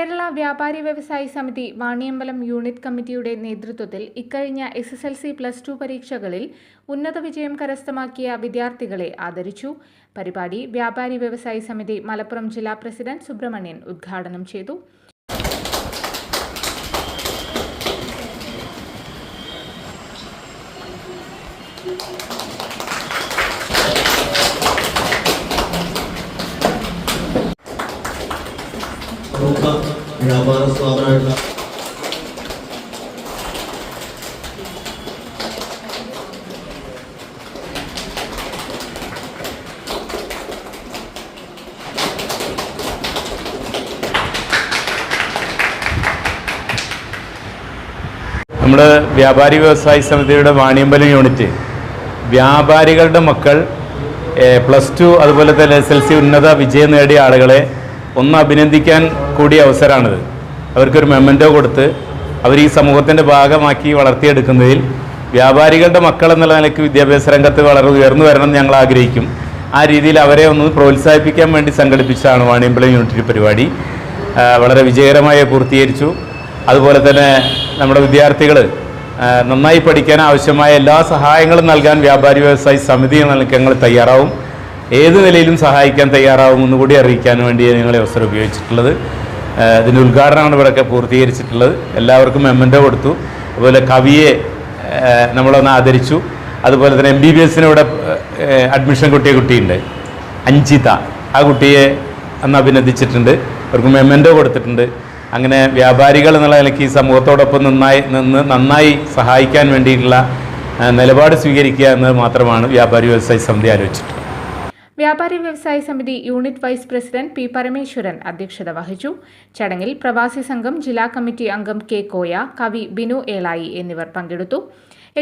Kerala Vyapari Vyavasayi Samithi Vaniyambalam unit കമ്മിറ്റിയുടെ നേതൃത്വത്തിൽ ഇക്കഴിഞ്ഞ S S L C plus two പരീക്ഷകളിൽ ഉന്നത വിജയം കരസ്ഥമാക്കിയ വിദ്യാർത്ഥികളെ ആദരിച്ചു. പരിപാടി വ്യാപാരി വ്യവസായി സമിതി മലപ്പുറം ജില്ലാ പ്രസിഡന്റ് സുബ്രഹ്മണ്യൻ ഉദ്ഘാടനം ചെയ്തു. പ്രമുഖ വ്യാപാര സ്ഥാപനമായിട്ടുള്ള നമ്മുടെ വ്യാപാരി വ്യവസായി സമിതിയുടെ വാണിയമ്പലം യൂണിറ്റ് വ്യാപാരികളുടെ മക്കൾ പ്ലസ് ടു അതുപോലെ തന്നെ എസ് എൽ സി ഉന്നത വിജയം നേടിയ ആളുകളെ ഒന്ന് അഭിനന്ദിക്കാൻ കൂടിയ അവസരമാണിത്. അവർക്കൊരു മെമ്മന്റോ കൊടുത്ത് അവർ ഈ സമൂഹത്തിന്റെ ഭാഗമാക്കി വളർത്തിയെടുക്കുന്നതിൽ വ്യാപാരികളുടെ മക്കൾ എന്നുള്ള നിലയ്ക്ക് വിദ്യാഭ്യാസ രംഗത്ത് വളരെ ഉയർന്നു വരണം ഞങ്ങൾ ആഗ്രഹിക്കും. ആ രീതിയിൽ അവരെ ഒന്ന് പ്രോത്സാഹിപ്പിക്കാൻ വേണ്ടി സംഘടിപ്പിച്ചതാണ് വാണിയമ്പലം യൂണിറ്റ് പരിപാടി. വളരെ വിജയകരമായി പൂർത്തീകരിച്ചു. അതുപോലെ തന്നെ നമ്മുടെ വിദ്യാർത്ഥികൾ നന്നായി പഠിക്കാൻ ആവശ്യമായ എല്ലാ സഹായങ്ങളും നൽകാൻ വ്യാപാരി വ്യവസായി സമിതി ഞങ്ങൾ തയ്യാറാവും. ഏത് നിലയിലും സഹായിക്കാൻ തയ്യാറാവുമെന്ന് കൂടി അറിയിക്കാൻ വേണ്ടി ഞങ്ങൾ അവസരം ഉപയോഗിച്ചിട്ടുള്ളത്. ഇതിന്റെ ഉദ്ഘാടനമാണ് ഇവിടെയൊക്കെ പൂർത്തീകരിച്ചിട്ടുള്ളത്. എല്ലാവർക്കും മെമ്മന്റോ കൊടുത്തു. അതുപോലെ കവിയെ നമ്മളൊന്ന് ആദരിച്ചു. അതുപോലെ തന്നെ എം ബി ബി എസിന് ഇവിടെ അഡ്മിഷൻ കിട്ടിയ കുട്ടിയുണ്ട്. അഞ്ചിത. ആ കുട്ടിയെ അന്ന് അഭിനന്ദിച്ചിട്ടുണ്ട്. അവർക്ക് മെമ്മന്റോ കൊടുത്തിട്ടുണ്ട്. അങ്ങനെ വ്യാപാരികൾ എന്നുള്ള നിലയ്ക്ക് ഈ സമൂഹത്തോടൊപ്പം നന്നായി നിന്ന് നന്നായി സഹായിക്കാൻ വേണ്ടിയിട്ടുള്ള നിലപാട് സ്വീകരിക്കുക എന്നത് മാത്രമാണ് വ്യാപാരി വ്യവസായ സമിതി ആലോചിച്ചിട്ടുള്ളത്. Vyapari Vyavasaya Samithi unit vice president P Parameswaran അധ്യക്ഷത വഹിച്ചു. ചടങ്ങിൽ പ്രവാസി സംഘം ജില്ലാ കമ്മിറ്റി അംഗം കെ കോയ കവി ബിനു ഏളായി എന്നിവർ പങ്കെടുത്തു.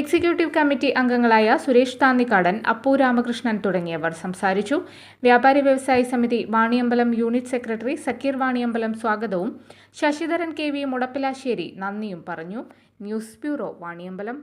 എക്സിക്യൂട്ടീവ് കമ്മിറ്റി അംഗങ്ങളായ സുരേഷ് താന്നിക്കാടൻ അപ്പു രാമകൃഷ്ണൻ തുടങ്ങിയവർ സംസാരിച്ചു. വ്യാപാരി വ്യവസായ സമിതി വാണിയമ്പലം യൂണിറ്റ് സെക്രട്ടറി സക്കീർ വാണിയമ്പലം സ്വാഗതവും. ശശിധരൻ കെ വി മുടപ്പിലാശ്ശേരി നന്ദിയും പറഞ്ഞു. News bureau Vaniyambalam.